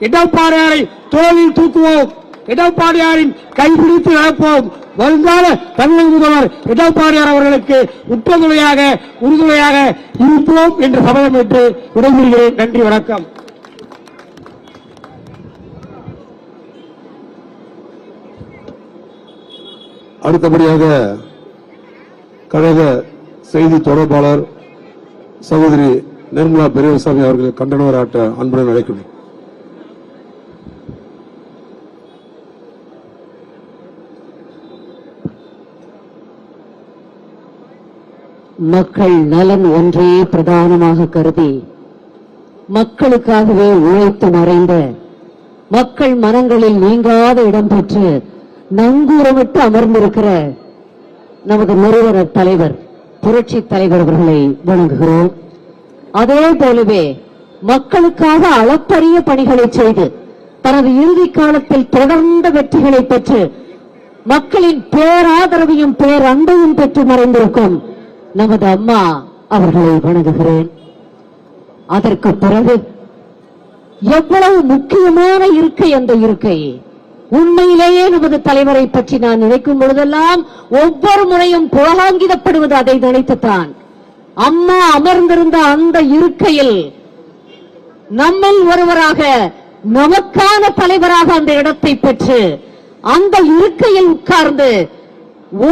எடப்பாடியாரை தோளில் தூக்குவோம். எடப்பாடியாரின் கைபிடித்து நடப்போம். வருங்கால தமிழக முதல்வர் எடப்பாடியார் அவர்களுக்கு உட்பதுணையாக உறுதுணையாக இருப்போம் என்று சபதமிட்டு விடைபெறுகிறேன். நன்றி வணக்கம். அடுத்தபடியாக கழக செய்தி தொடர்பாளர் சகோதரி நிர்மலா பெரியசாமி அவர்கள் கண்டன அன்புடன் அழைக்கிறேன் மக்கள் நலன் ஒன்றையே பிரதானமாக கருதி மக்களுக்காகவே உழைத்து மறைந்த மக்கள் மனங்களில் நீங்காத இடம் பெற்று நங்கூரமிட்டு அமர்ந்திருக்கிற நமது நிறுவன தலைவர் புரட்சி தலைவர் அவர்களை வணங்குகிறோம். அதே போலவே மக்களுக்காக அளப்பரிய பணிகளை செய்து தனது இறுதி காலத்தில் தொடர்ந்த வெற்றிகளை பெற்று மக்களின் பேராதரவையும் பேரன்பையும் பெற்று மறைந்திருக்கும் நமது அம்மா அவர்களை வணங்குகிறேன். அதற்கு பிறகு எவ்வளவு முக்கியமான இருக்கை அந்த இருக்கை. உண்மையிலேயே நமது தலைவரை பற்றி நான் நினைக்கும் பொழுதெல்லாம் ஒவ்வொரு முறையும் புலகாங்கிதப்படுவது அதை நினைத்துத்தான். அம்மா அமர்ந்திருந்த அந்த இருக்கையில் நம்மில் ஒருவராக நமக்கான தலைவராக அந்த இடத்தை பெற்று அந்த இருக்கையில் உட்கார்ந்து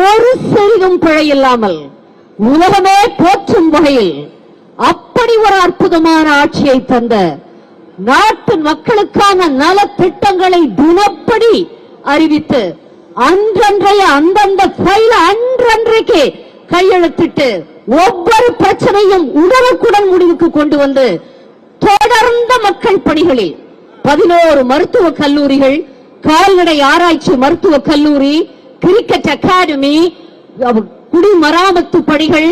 ஒரு சிறிதும் பிழை இல்லாமல் உலகமே போற்றும் வகையில் அப்படி ஒரு அற்புதமான ஆட்சியை தந்த நாட்டு மக்களுக்கான நல திட்டங்களை தினப்படி அறிவித்து அன்றன்றைய அந்தந்த ஃபைல அன்றன்றைக்கு கையெழுத்திட்டு ஒவ்வொரு பிரச்சனையும் உடனுக்குடன் முடிவுக்கு கொண்டு வந்து தொடர்ந்த மக்கள் பணிகளில் பதினோரு மருத்துவ கல்லூரிகள் கால்நடை ஆராய்ச்சி மருத்துவ கல்லூரி கிரிக்கெட் அகாடமி குடிமராமத்து பணிகள்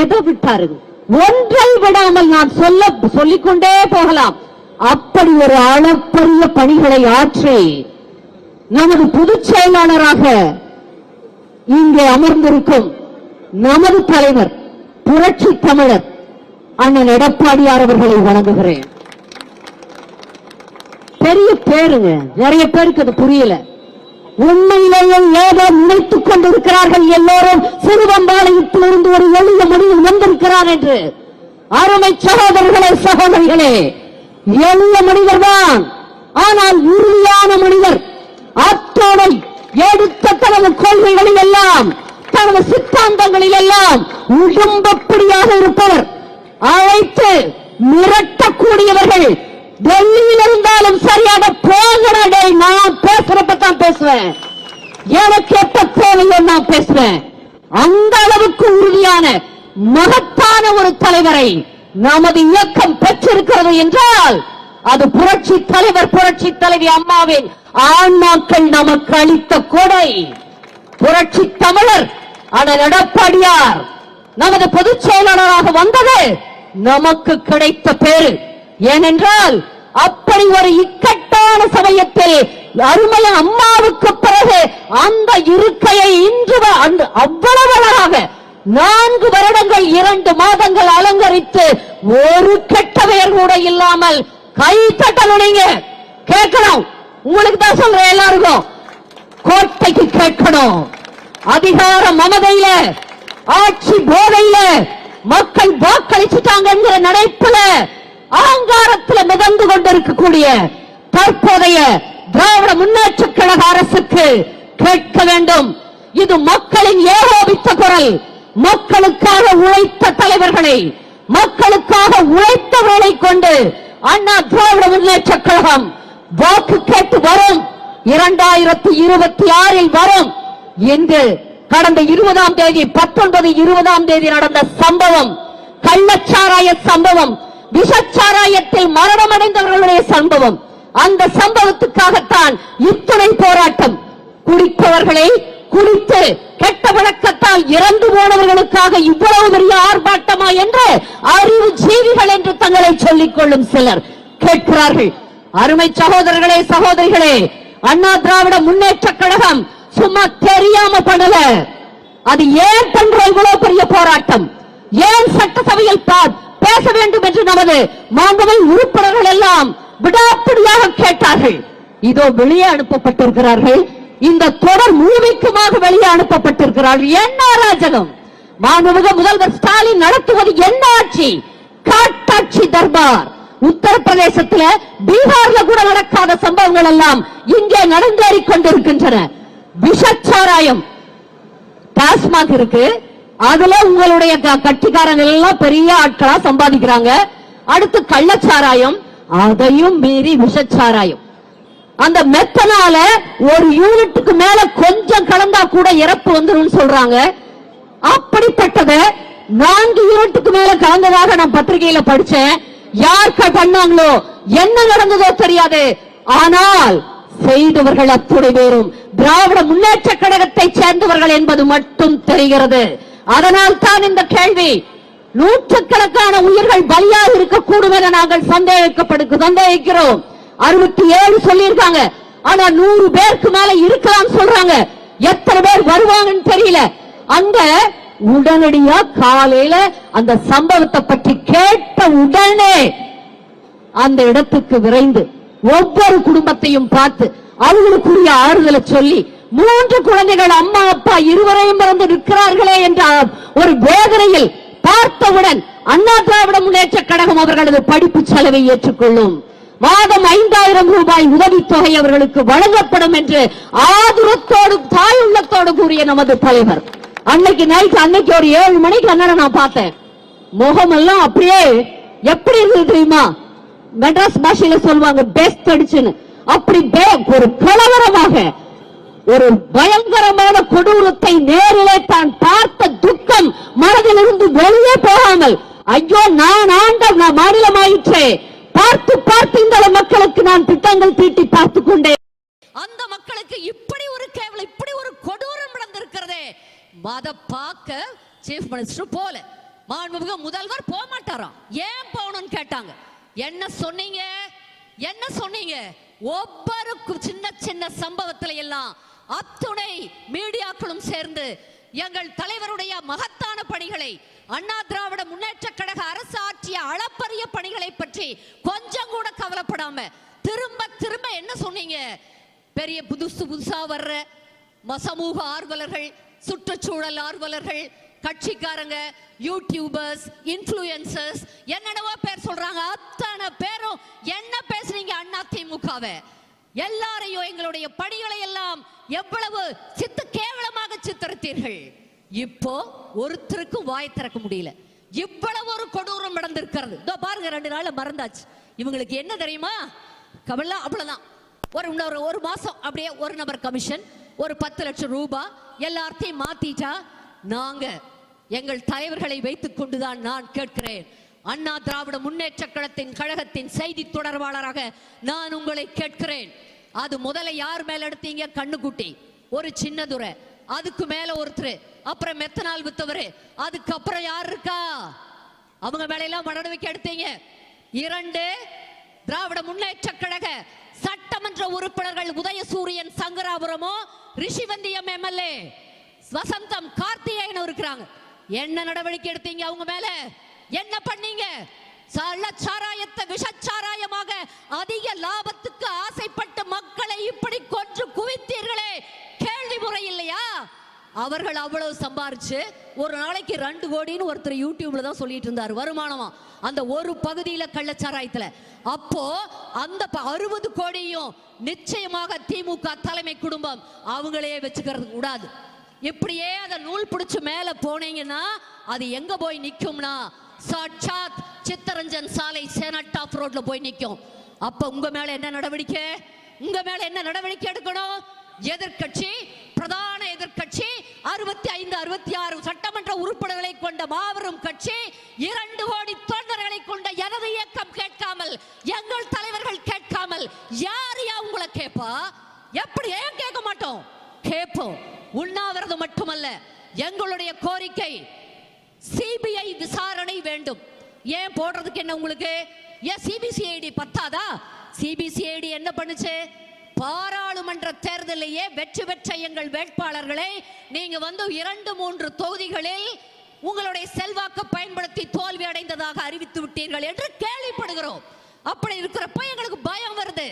எதை விட்டாரு ஒன்றை விடாமல் நான் சொல்ல சொல்லிக்கொண்டே போகலாம். அப்படி ஒரு அளப்பரிய பணிகளை ஆற்றி நமது பொதுச் செயலாளராக இங்கே அமர்ந்திருக்கும் நமது தலைவர் புரட்சி தமிழர் அண்ணன் எடப்பாடியார் அவர்களை வணங்குகிறேன். பெரிய பேருங்க. நிறைய பேருக்கு அது புரியல. உண்மையிலேயே ஏதோ நினைத்துக் கொண்டிருக்கிறார்கள் எல்லோரும். சிறுவம்பாளையத்திலிருந்து ஒரு எளிய மனிதன் வந்திருக்கிறார் என்று. அருமை சகோதரர்களே சகோதரிகளே எளிய மனிதர் தான் ஆனால் உறுதியான மனிதர் அத்தோடு எடுத்த தனது கொள்கைகளில் எல்லாம் தனது சித்தாந்தங்களில் எல்லாம் உடம்பப்படியாக இருப்பவர். அழைத்து மிரட்டக்கூடியவர்கள் டெல்லியில் இருந்தாலும் சரியாக போகிறடே நான் பேசுறப்ப தான் பேசுவேன். எனக்கு எப்ப தேவையோ நான் பேசுவேன். அந்த அளவுக்கு உறுதியான மகத்தான ஒரு தலைவரை நமது இயக்கம் பெற்றிருக்கிறது என்றால் அது புரட்சி தலைவர் புரட்சி தலைவி அம்மாவின் ஆன்மாக்கள் நமக்கு அளித்த கொடை. புரட்சி தமிழர் அண்ணன் எடப்பாடியார் நமது பொதுச் செயலாளராக வந்தது நமக்கு கிடைத்த பேரு ஏனென்றால் அப்படி ஒரு இக்கட்டான சமயத்தில் அருமை அம்மாவுக்கு பிறகு அந்த இருக்கையை இன்று அவ்வளவு அழகாக நான்கு வருடங்கள் இரண்டு மாதங்கள் அலங்கரித்து ஒரு கெட்ட பெயர் கூட இல்லாமல் கை தட்டணும் நீங்க கேட்கணும். உங்களுக்கு தான் சொல்றேன் எல்லாருக்கும். கோட்டைக்கு கேட்கணும். அதிகார மமதையில ஆட்சி போதையில மக்கள் வாக்களிச்சுட்டாங்க நினைப்புல அகங்காரத்துல மிதந்து கொண்டிருக்கக்கூடிய தற்போதைய திராவிட முன்னேற்ற கழக அரசுக்கு கேட்க வேண்டும். இது மக்களின் ஏகோபித்த குரல். மக்களுக்காக உழைத்த தலைவர்களை மக்களுக்காக உழைத்தவர்களை கொண்டு அண்ணா திராவிட முன்னேற்ற கழகம் வாக்கு கேட்டு வரும். இரண்டாயிரத்தி இருபத்தி ஆறில் வரும். என்று கடந்த இருபதாம் தேதி பத்தொன்பது இருபதாம் தேதி நடந்த சம்பவம் கள்ளச்சாராய சம்பவம் விஷச்சாராயத்தில் மரணமடைந்தவர்களுடைய சம்பவம். அந்த சம்பவத்துக்காகத்தான் இத்துணை போராட்டம். குடிப்பவர்களை குடித்து கெட்ட வழக்கத்தால் இறந்து போனவர்களுக்காக இவ்வளவு பெரிய ஆர்ப்பாட்டமா என்று அறிவு ஜீவிகள் என்று தங்களை சொல்லிக் கொள்ளும் சிலர் கேட்கிறார்கள். அருமை சகோதரர்களே சகோதரிகளே அண்ணா திராவிட முன்னேற்ற கழகம் சும்மா தெரியாம பண்ணல. அது ஏன் பண்ற இவ்வளவு பெரிய போராட்டம்? ஏன் சட்டசபையில் பார்த்து பேச வேண்டும் என்று நமது மாண்புமை உறுப்பினர்கள் எல்லாம் விடாப்பிடியாக கேட்டார்கள். இதோ வெளியே அனுப்பப்பட்டிருக்கிறார்கள். இந்த தொடர் முழுமைக்குமாக வெளியே அனுப்பப்பட்டிருக்கிறார்கள். என்ன அராஜகம்? மாண்புமிகு முதல்வர் ஸ்டாலின் நடத்துவது என்ன ஆட்சி? காட்டாட்சி தர்பார். உத்தரப்பிரதேசத்துல பீகார்ல கூட நடக்காத சம்பவங்கள் எல்லாம் இங்கே நடந்தேறிக் கொண்டிருக்கின்றன. விஷச்சாராயம். டாஸ்மாக் இருக்கு. அதுல உங்களுடைய க- கட்சிக்காரங்க எல்லாம் பெரிய ஆட்களா சம்பாதிக்கிறாங்க. அடுத்து கள்ளச்சாராயம் அதையும் மீறி விஷச்சாராயம். அந்த மெத்தனால ஒரு யூனிட்டுக்கு மேல கொஞ்சம் கலந்தா கூட இறப்பு வந்துரும் சொல்றாங்க. அப்படிப்பட்டத நான்கு யூனிட்டுக்கு மேல கலந்ததாக நான் பத்திரிகையில படிச்சேன். யார் பண்ணாங்களோ என்ன நடந்ததோ தெரியாது. ஆனால் செய்தவர்கள் அத்துணை பேரும். திராவிட முன்னேற்ற கழகத்தை சேர்ந்தவர்கள் என்பது மட்டும் தெரிகிறது. அதனால் தான் இந்த கேள்வி நூற்றுக்கணக்கான உயிர்கள் பலியாக இருக்கக்கூடும் என நாங்கள் சந்தேகிக்கப்படு சந்தேகிக்கிறோம். அறுபத்தி ஏழு சொல்லியிருக்காங்க. ஆனா நூறு பேருக்கு மேல இருக்கலாம் சொல்றாங்க. எத்தனை பேர் வருவாங்கன்னு தெரியல. அங்க உடனடியா காலையில அந்த சம்பவத்தை பற்றி கேட்ட உடனே அந்த இடத்துக்கு விரைந்து ஒவ்வொரு குடும்பத்தையும் பார்த்து அவங்களுக்குரிய ஆறுதலை சொல்லி மூன்று குழந்தைகள் அம்மா அப்பா இருவரையும் மறந்து நிற்கிறார்களே என்ற ஒரு வேதனையில் பார்த்தவுடன் அண்ணா திராவிட முன்னேற்ற கழகம் அவர்களது படிப்பு செலவை ஏற்றுக்கொள்ளும். மாதம் ஐந்தாயிரம் ரூபாய் உதவித்தொகை அவர்களுக்கு வழங்கப்படும் என்று ஆதுரத்தோடு தாயுள்ளத்தோடு கூறிய நமது தலைவர். அன்னைக்கு நைட் அன்னைக்கு ஒரு ஏழு மணிக்கு அண்ணனை நான் பார்த்தேன். முகமெல்லாம் அப்படியே எப்படி இருந்தது தெரியுமா? மெட்ராஸ் பாஷையில சொல்லுவாங்க பெஸ்ட் அடிச்சுன்னு. அப்படி ஒரு கலவரமாக ஒரு பயங்கரமான கொடூரத்தை நேரிலே தான் பார்த்த துக்கம் மனதிலிருந்து வெளியே போகாமல் ஐயோ நான் ஆண்ட நான் மாநிலமாயிற்றே. பார்த்து பார்த்து இந்த மக்களுக்கு நான் திட்டங்கள் தீட்டி பார்த்து கொண்டேன் அந்த மக்களுக்கு இப்படி ஒரு கேவலம் இப்படி ஒரு கொடூரம் நடந்திருக்கிறதே. அத பார்க்க சீஃப் மினிஸ்டர் போல. மாண்புமிகு முதல்வர் போக மாட்டாராம். ஏன் போகணும்னு கேட்டாங்க. என்ன சொன்னீங்க? என்ன சொன்னீங்க? ஒவ்வொரு சின்ன சின்ன சம்பவத்துல எல்லாம் அத்துணை மீடியாக்களும் சேர்ந்து எங்கள் தலைவருடைய மகத்தான பணிகளை அண்ணா திராவிட முன்னேற்ற கழக அரசு ஆற்றிய அளப்பரிய பணிகளை பற்றி கொஞ்சம் கூட கவலைப்படாம திரும்ப திரும்ப என்ன சொன்னீங்க? பெரிய புதுசு புதுசா வர்ற சமூக ஆர்வலர்கள் சுற்றுச்சூழல் ஆர்வலர்கள் கட்சிக்காரங்க யூடியூபர்ஸ் இன்ஃப்ளூயன்சர்ஸ் என்னென்னவோ பேர் சொல்றாங்க. அத்தனை பேரும் என்ன பேசுறீங்க அண்ணா திமுகவை? எல்லாரையும் எங்களுடைய பணிகளை எல்லாம் எவ்வளவு சித்து கேவலமாக சித்தரித்தீர்கள். இப்போ ஒருத்தருக்கும் வாய் திறக்க முடியல. இவ்வளவு ஒரு கொடூரம் நடந்திருக்கிறது. இதோ பாருங்க ரெண்டு நாள்ல மறந்தாச்சு. இவங்களுக்கு என்ன தெரியுமா? கமலா அவ்வளவுதான். ஒரு இன்னொரு ஒரு மாசம் அப்படியே ஒரு நபர் கமிஷன் ஒரு பத்து லட்சம் ரூபாய் எல்லாத்தையும் மாத்திட்டா நாங்க எங்கள் தலைவர்களை வைத்துக் கொண்டுதான் நான் கேட்கிறேன். அண்ணா திராவிட முன்னேற்ற கழகத்தின் கழகத்தின் செய்தி தொடர்பாளராக நான் உங்களை கேட்கிறேன். அது முதல்ல யார் மேல எடுத்தீங்க? கண்ணுக்குட்டி. ஒரு சின்னதுரை. அதுக்கு மேல ஒருத்தர். அப்புறம் மெத்தனால் வித்தவர். அதுக்கப்புறம் யார் இருக்கா? அவங்க மேலையெல்லாம் நடவடிக்கை எடுத்தீங்க. இரண்டு திராவிட முன்னேற்ற கழக சட்டமன்ற உறுப்பினர்கள் உதயசூரியன் சங்கராபுரமோ ரிஷிவந்தியம் எம்எல்ஏ வசந்தம் கார்த்திகேயன் இருக்கிறாங்க. என்ன நடவடிக்கை எடுத்தீங்க அவங்க மேல? என்ன பண்ணீங்க? சாராயத்தை விஷச்சாராயமாக அதிக லாபத்துக்கு ஆசைப்பட்ட மக்களை இப்படி கொன்று குவித்தீர்களே. கேள்வி முறை இல்லையா? அவர்கள் அவ்வளவு சம்பாரிச்சு ஒரு நாளைக்கு ரெண்டு கோடின்னு ஒருத்தர் யூடியூப்ல தான் சொல்லிட்டு இருந்தார் வருமானமா? அந்த ஒரு பகுதியில கள்ளச்சாராயத்துல. அப்போ அந்த அறுபது கோடியும் நிச்சயமாக திமுக தலைமை குடும்பம் அவங்களையே வச்சுக்கிறது கூடாது. இப்படியே அதை நூல் பிடிச்சு மேல போனீங்கன்னா அது எங்க போய் நிக்கும்னா சாட்சாத் சித்தரஞ்சன் சாலை சேனட் ஆஃப் ரோட்ல போய் நிற்கும் அப்ப உங்க மேல என்ன நடவடிக்கை? உங்க மேல என்ன நடவடிக்கை எடுக்கணும்? எதிர்க்கட்சி பிரதான எதிர்க்கட்சி அறுபத்தி ஐந்து அறுபத்தி ஆறு சட்டமன்ற உறுப்பினர்களை கொண்ட மாபெரும் கட்சி இரண்டு கோடி தொண்டர்களை கொண்ட எனது இயக்கம் கேட்காமல் எங்கள் தலைவர்கள் கேட்காமல் யார் யா உங்களை கேட்பா எப்படி ஏன் கேட்க மாட்டோம்? கேட்போம் உண்ணாவிரதம் மட்டுமல்ல எங்களுடைய கோரிக்கை சிபிஐ விசாரணை வேண்டும். ஏன் போடுறதுக்கு என்ன உங்களுக்கு? ஏன் சிபிசிஐடி பத்தாதா? சிபிசிஐடி என்ன பண்ணுச்சு? பாராளுமன்ற தேர்தலையே வெற்றி பெற்ற எங்கள் வேட்பாளர்களை நீங்க வந்து இரண்டு மூன்று தொகுதிகளில் உங்களுடைய செல்வாக்கு பயன்படுத்தி தோல்வி அடைந்ததாக அறிவித்து விட்டீர்கள் என்று கேள்விப்படுகிறோம். அப்படி இருக்கிறப்ப எங்களுக்கு பயம் வருது.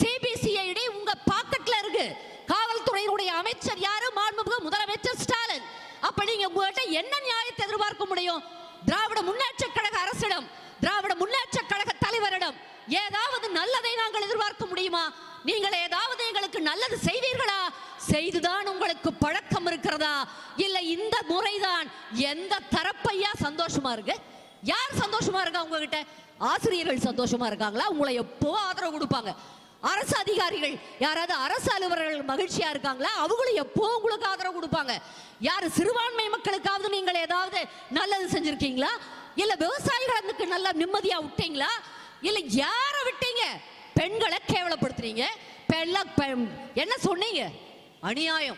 சிபிசிஐடி உங்க பாக்கெட்ல இருக்கு. காவல்துறையினுடைய அமைச்சர் யாரு? மாண்புமிகு முதலமைச்சர் ஸ்டாலின். அப்ப நீங்க உங்ககிட்ட என்ன நியாயத்தை எதிர்பார்க்க முடியும்? திராவிட முன்னேற்ற கழக அரசிடம் திராவிட முன்னேற்ற கழக தலைவரிடம் ஏதாவது நல்லதை நாங்கள் எதிர்பார்க்க முடியுமா? நீங்கள் ஏதாவது எங்களுக்கு நல்லது செய்வீர்களா? செய்துதான் உங்களுக்கு பழக்கம் இருக்கிறதா? இல்ல இந்த முறைதான் எந்த தரப்பையா சந்தோஷமா இருக்கு? யார் சந்தோஷமா இருக்கா உங்ககிட்ட? ஆசிரியர்கள் சந்தோஷமா இருக்காங்களா? உங்களை எப்போ ஆதரவு கொடுப்பாங்க? அரசு அதிகாரிகள் யாராவது அரசு அலுவலர்கள் மகிழ்ச்சியா இருக்காங்களா? அவங்களும் எப்போ உங்களுக்கு ஆதரவு கொடுப்பாங்க. யாரு சிறுபான்மை மக்களுக்காவது நீங்கள் ஏதாவது நல்லது செஞ்சிருக்கீங்களா? இல்ல விவசாயிகளுக்கு நல்ல நிம்மதியா விட்டீங்களா? இல்ல யார விட்டீங்க? பெண்களை கேவலப்படுத்துறீங்க. பெண்ண என்ன சொன்னீங்க? அநியாயம்.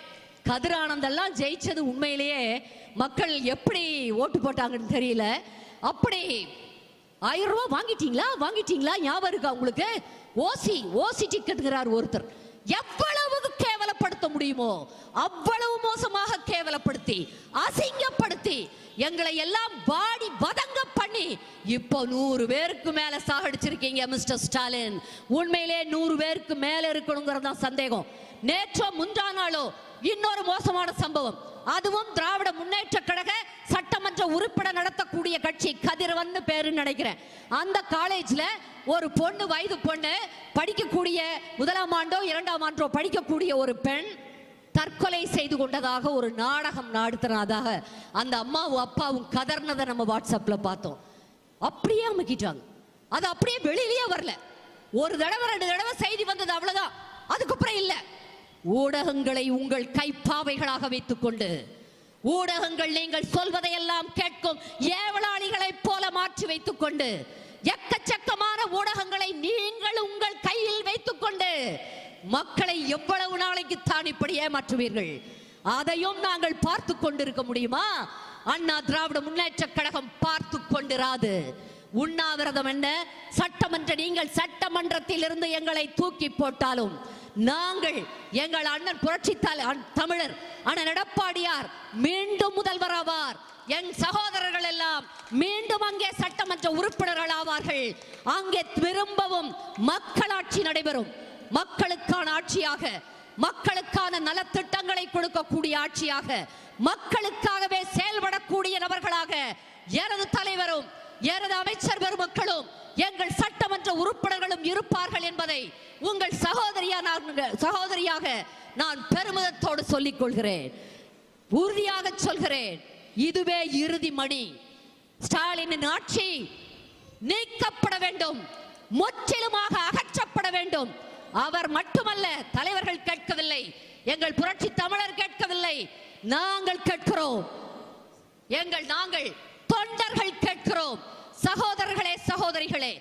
கதிரானந்தெல்லாம் ஜெயிச்சது உண்மையிலேயே மக்கள் எப்படி ஓட்டு போட்டாங்கன்னு தெரியல. அப்படி ஆயிரம் ரூபாய் வாங்கிட்டீங்களா? வாங்கிட்டீங்களா? ஞாபகம் இருக்கா உங்களுக்கு? ஓசி ஓசி டிக்கெட்டுங்கிறார் ஒருத்தர். எவ்வளவு கேவலப்படுத்த முடியுமோ அவ்வளவு மோசமாக கேவலப்படுத்தி அசிங்கப்படுத்தி எங்களை எல்லாம் பாடி வதங்க பண்ணி இப்போ நூறு பேருக்கு மேல சாகடிச்சிருக்கீங்க மிஸ்டர் ஸ்டாலின். உண்மையிலே நூறு பேருக்கு மேல இருக்கணுங்கிறது தான் சந்தேகம். நேற்றோ முந்தா நாளோ இன்னொரு மோசமான சம்பவம். அதுவும் திராவிட முன்னேற்ற கழக சட்டமன்ற உறுப்பினர் நடத்தக்கூடிய கட்சி கதிரவன் பேரு நினைக்கிறேன். அந்த காலேஜ்ல ஒரு பொண்ணு வயது பொண்ணு படிக்கக்கூடிய முதலாம் ஆண்டோ இரண்டாம் ஆண்டோ படிக்கக்கூடிய ஒரு பெண் தற்கொலை செய்து கொண்டதாக ஒரு நாடகம் நடத்தினதாக அந்த அம்மாவும் அப்பாவும் கதர்னதை நம்ம வாட்ஸ்அப்ல பார்த்தோம். அப்படியே அமுக்கிட்டாங்க. அது அப்படியே வெளியிலேயே வரல. ஒரு தடவை ரெண்டு தடவை செய்தி வந்தது அவ்வளவுதான். அதுக்கப்புறம் இல்லை. ஊடகங்களை உங்கள் கைப்பாவைகளாக வைத்துக் கொண்டு ஊடகங்கள் நீங்கள் சொல்வதையெல்லாம் கேட்கும் ஏவலாளிகளைப் போல மாற்றி வைத்துக் கொண்டு எக்கச்சக்கமான ஊடகங்களை நீங்கள் உங்கள் கையில் வைத்துக் கொண்டு மக்களை எவ்வளவு நாளைக்கு தான் இப்படி ஏமாற்றுவீர்கள்? அதையும் நாங்கள் பார்த்து கொண்டிருக்க முடியுமா? அண்ணா திராவிட முன்னேற்ற கழகம் பார்த்து கொண்டிராது. உண்ணாவிரதம் என்ன? சட்டமன்ற நீங்கள் சட்டமன்றத்தில் இருந்து எங்களை தூக்கி போட்டாலும் நாங்கள் எங்கள் அண்ணன் புரட்சி தமிழர் அண்ணன் எடப்பாடியார் மீண்டும் முதல்வர் ஆவார். என் சகோதரர்கள் எல்லாம் மீண்டும் அங்கே சட்டமன்ற உறுப்பினர்கள் ஆவார்கள். அங்கே திரும்பவும் மக்களாட்சி நடைபெறும். மக்களுக்கான ஆட்சியாக மக்களுக்கான நலத்திட்டங்களை கொடுக்கக்கூடிய ஆட்சியாக மக்களுக்காகவே செயல்படக்கூடிய நபர்களாக எனது தலைவரும் எனது அமைச்சர் பெருமக்களும் எங்கள் சட்டமன்ற உறுப்பினர்களும் இருப்பார்கள் என்பதை உங்கள் சகோதரியான சகோதரியாக நான் பெருமிதத்தோடு சொல்லிக் கொள்கிறேன் உறுதியாக சொல்கிறேன். இதுவே இறுதி மணி. ஸ்டாலினின் ஆட்சி நீக்கப்பட வேண்டும். முற்றிலுமாக அகற்றப்பட வேண்டும். அவர் மட்டுமல்ல தலைவர்கள் கேட்கவில்லை. எங்கள் புரட்சி தமிழர் கேட்கவில்லை. நாங்கள் கேட்கிறோம். எங்கள் நாங்கள் தொண்டர்கள் கேட்கிறோம். சகோதரர்களே சகோதரிகளே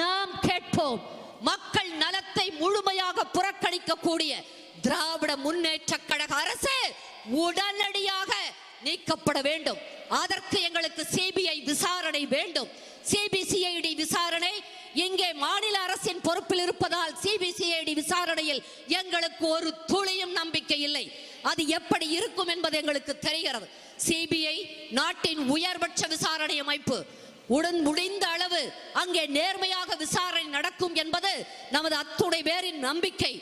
நாம் கேட்போம் மக்கள் நலத்தை முழுமையாக புறக்கணிக்கக்கூடிய திராவிட முன்னேற்ற கழக அரசு உடனடியாக நீக்கப்பட வேண்டும். அதற்கு எங்களுக்கு சிபிஐ விசாரணை வேண்டும். சிபிசிஐடி விசாரணை இங்கே மாநில அரசின் பொறுப்பில் இருப்பதால் சிபிசிஐடி விசாரணையில் எங்களுக்கு ஒரு துளியும் நம்பிக்கை இல்லை. அது எப்படி இருக்கும் என்பது எங்களுக்கு தெரிகிறது. சிபிஐ நாட்டின் உயர்பட்ச விசாரணை அமைப்பு உடன் முடிந்த அளவு அங்கே நேர்மையாக விசாரணை நடக்கும் என்பது நமது அத்துணை பேரின் நம்பிக்கை.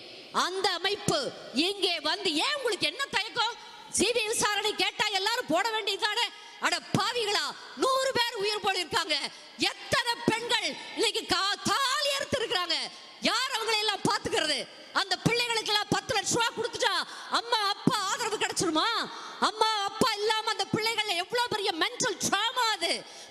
அந்த அமைப்பு இங்கே வந்து ஏன் உங்களுக்கு என்ன தயக்கம்? சிபிஐ விசாரணை கேட்டா எல்லாரும் போட வேண்டியதுதானே? அட பாவிகளா நூறு பேர் உயிர் போயிருக்காங்க எத்தனை பெண்கள் இன்னைக்கு கா- தாலி அறுத்து இருக்கிறாங்க யார் அவங்களை எல்லாம் பாத்துக்கிறது அந்த பிள்ளைகளுக்கு எல்லாம் பத்து லட்சம் ரூபா கொடுத்துட்டா அம்மா அப்பா ஆதரவு கிடைச்சிருமா? அம்மா அப்பா இல்லாம அந்த பிள்ளைகள் எவ்வளவு பெரிய மென்டல்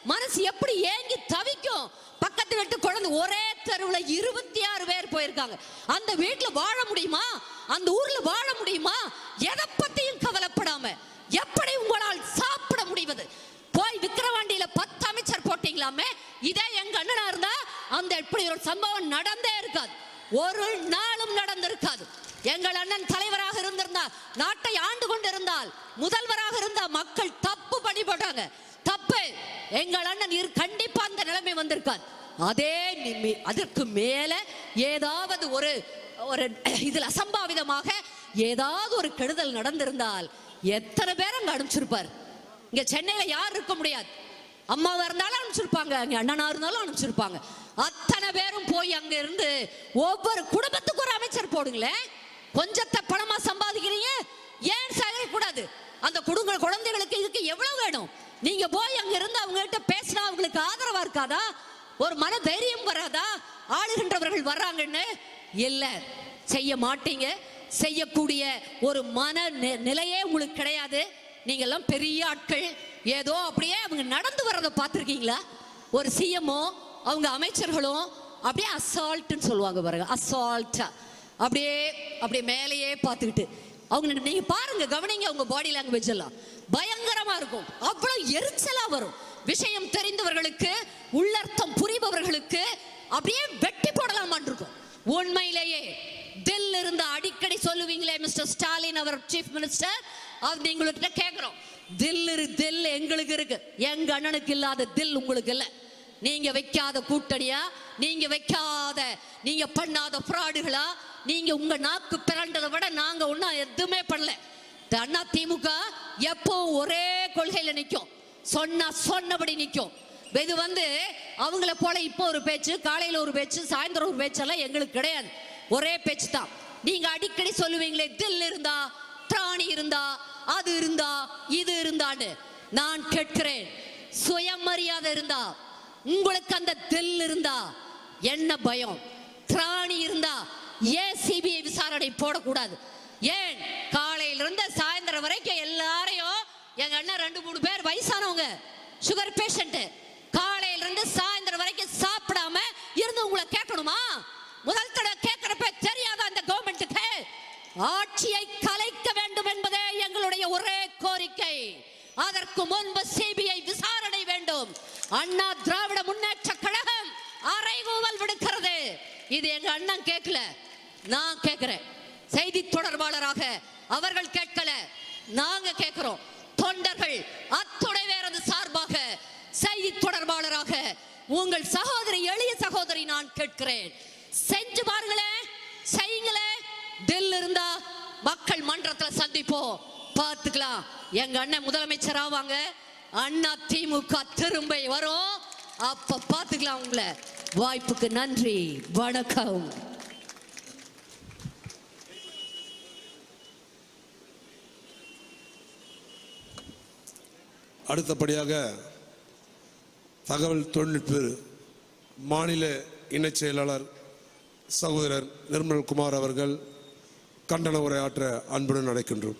மனசு எப்படி ஏங்கி தவிக்கும்? பக்கத்து வீட்டு குழந்தை ஒரே தெருவுல இருபத்தி ஆறு பேர் போயிருக்காங்க. அந்த வீட்டுல வாழ முடியுமா? அந்த ஊர்ல வாழ முடியுமா? எதை பத்தியும் கவலைப்படாம எப்படி உங்களால் சாப்பிட முடிவது? போய் விக்கிரவாண்டியில பத்து அமைச்சர் போட்டீங்களாமே? இதே எங்க அண்ணனா இருந்தா அந்த இப்படி ஒரு சம்பவம் நடந்தே இருக்காது. ஒரு நாளும் நடந்திருக்காது. எங்கள் அண்ணன் தலைவராக இருந்திருந்தால் நாட்டை ஆண்டு கொண்டிருந்தால் முதல்வராக இருந்தால் மக்கள் தப்பு பண்ணி போட்டாங்க. தப்பு. எங்கள் அண்ணன் இரு கண்டிப்பா அந்த நிலைமை வந்திருக்கார். அதே அதற்கு மேல ஏதாவது ஒரு ஒரு இதில் அசம்பாவிதமாக ஏதாவது ஒரு கெடுதல் நடந்திருந்தால் எத்தனை பேர் அங்க அனுப்பிச்சிருப்பார்? இங்க சென்னையில யார் இருக்க முடியாது. அம்மாவா இருந்தாலும் அனுப்பிச்சிருப்பாங்க அங்க அண்ணனா இருந்தாலும் அனுப்பிச்சிருப்பாங்க. அத்தனை பேரும் போய் அங்க இருந்து ஒவ்வொரு குடும்பத்துக்கு ஒரு அமைச்சர் போடுங்களேன் கொஞ்சத்தை பணமா சம்பாதிக்கிறீங்க ஏன் சேகரிக்க கூடாது அந்த குடும்ப குழந்தைகளுக்கு இதுக்கு எவ்வளவு வேணும்? நீங்க போய் அங்க இருந்து அவங்க கிட்ட பேசினா அவங்களுக்கு ஆதரவா இருக்காதா? ஒரு மன தைரியம் வராதா? ஆளுகின்றவர்கள் வர்றாங்கன்னு? இல்ல. செய்ய மாட்டீங்க. செய்யக்கூடிய ஒரு மன நிலையே உங்களுக்கு கிடையாது. நீங்கெல்லாம் பெரிய ஆட்கள். ஏதோ அப்படியே அவங்க நடந்து வர்றதை பார்த்துருக்கீங்களா? ஒரு சிஎம்ஓ அவங்க அமைச்சர்களும் அப்படியே அசால்ட்டுன்னு சொல்லுவாங்க பாருங்க. அசால்ட்டா. அப்படியே அப்படியே மேலேயே பார்த்துக்கிட்டு. அவங்க நீங்க பாருங்க கவனிங்க அவங்க பாடி லாங்குவேஜ் எல்லாம். பயங்கரமா இருக்கும். அவ்வளவு எரிச்சலா வரும். விஷயம் தெரிந்தவர்களுக்கு உள்ளர்த்தம் புரிபவர்களுக்கு அப்படியே வெட்டி போடலாம் இருக்கும். உண்மையிலேயே தில் இருந்து அடிக்கடி சொல்லுவீங்களே மிஸ்டர் ஸ்டாலின் அவர் சீஃப் மினிஸ்டர் அவர் நீங்கள்கிட்ட கேட்கிறோம். தில் இரு தில் எங்களுக்கு இருக்கு. எங்க அண்ணனுக்கு இல்லாத தில் உங்களுக்கு இல்லை. நீங்க வைக்காத கூட்டணியா? நீங்க வைக்காத நீங்க பண்ணாத ஃப்ராடுகளா? நீங்க உங்க நாக்கு பிறண்டதை விட நாங்க ஒன்றும் எதுவுமே பண்ணல. அண்ணா திமுக எப்பவும் ஒரே கொள்கையில நிற்கும் சொன்னா சொன்னபடி நிற்கும் இது வந்து அவங்கள போல இப்போ ஒரு பேச்சு காலையில ஒரு பேச்சு சாயந்தரம் ஒரு பேச்செல்லாம் எங்களுக்கு கிடையாது. ஒரே பேச்சு தான். நீங்க அடிக்கடி சொல்லுவீங்களே தில் இருந்தா திராணி இருந்தா அது இருந்தா இது இருந்தான்னு. நான் கேட்கிறேன். சுயமரியாதை இருந்தா உங்களுக்கு அந்த தில் இருந்தா என்ன பயம்? திராணி இருந்தா ஏன் சிபிஐ விசாரணை போடக்கூடாது? ஏன் காலையிலிருந்து சாயந்தரம் வரைக்கும் எல்லாரையும் எங்க அண்ணன் ரெண்டு மூணு பேர் வயசானவங்க சுகர் பேஷண்ட் காலையிலிருந்து சாயந்தரம் வரைக்கும் சாப்பிடாம இருந்து உங்களை கேட்கணுமா? முதல் தடவை கேட்கிறப்ப தெரியாத அந்த கவர்மெண்ட்டுக்கு ஆட்சியை கலைக்க வேண்டும் என்பதே எங்களுடைய ஒரே கோரிக்கை. அதற்கு முன்பு சிபிஐ விசாரணை வேண்டும். அண்ணா திராவிட முன்னேற்ற கழகம் அறைகூவல் விடுக்கிறது. இது எங்க அண்ணன் கேட்கல. நான் கேட்கிறேன். செய்தி தொடர்பாளராக அவர்கள் கேட்கல. நாங்க கேட்கிறோம் தொண்டர்கள் அத்துணை வேறது சார்பாக செய்தி தொடர்பாளராக உங்கள் சகோதரி எளிய சகோதரி நான் கேட்கிறேன். செஞ்சு பாருங்களேன் செய்யுங்களே. தில் இருந்தா மக்கள் மன்றத்தில் சந்திப்போம். பார்த்துக்கலாம். எங்க அண்ணன் முதலமைச்சர் ஆவாங்க. அண்ணா திமுக திரும்ப வரும். அப்ப பார்த்துக்கலாம் உங்களை. வாய்ப்புக்கு நன்றி. வணக்கம். அடுத்தபடியாக தகவல் தொழில்நுட்ப மாநில இணைச் செயலாளர் சகோதரர் நிர்மல் குமார் அவர்கள் கண்டன உரையாற்ற அன்புடன் அழைக்கின்றோம்.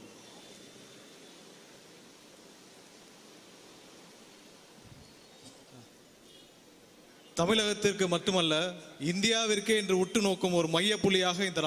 தமிழகத்திற்கு மட்டுமல்ல இந்தியாவிற்கே என்று உற்று நோக்கும் ஒரு மையப்புள்ளியாக இந்த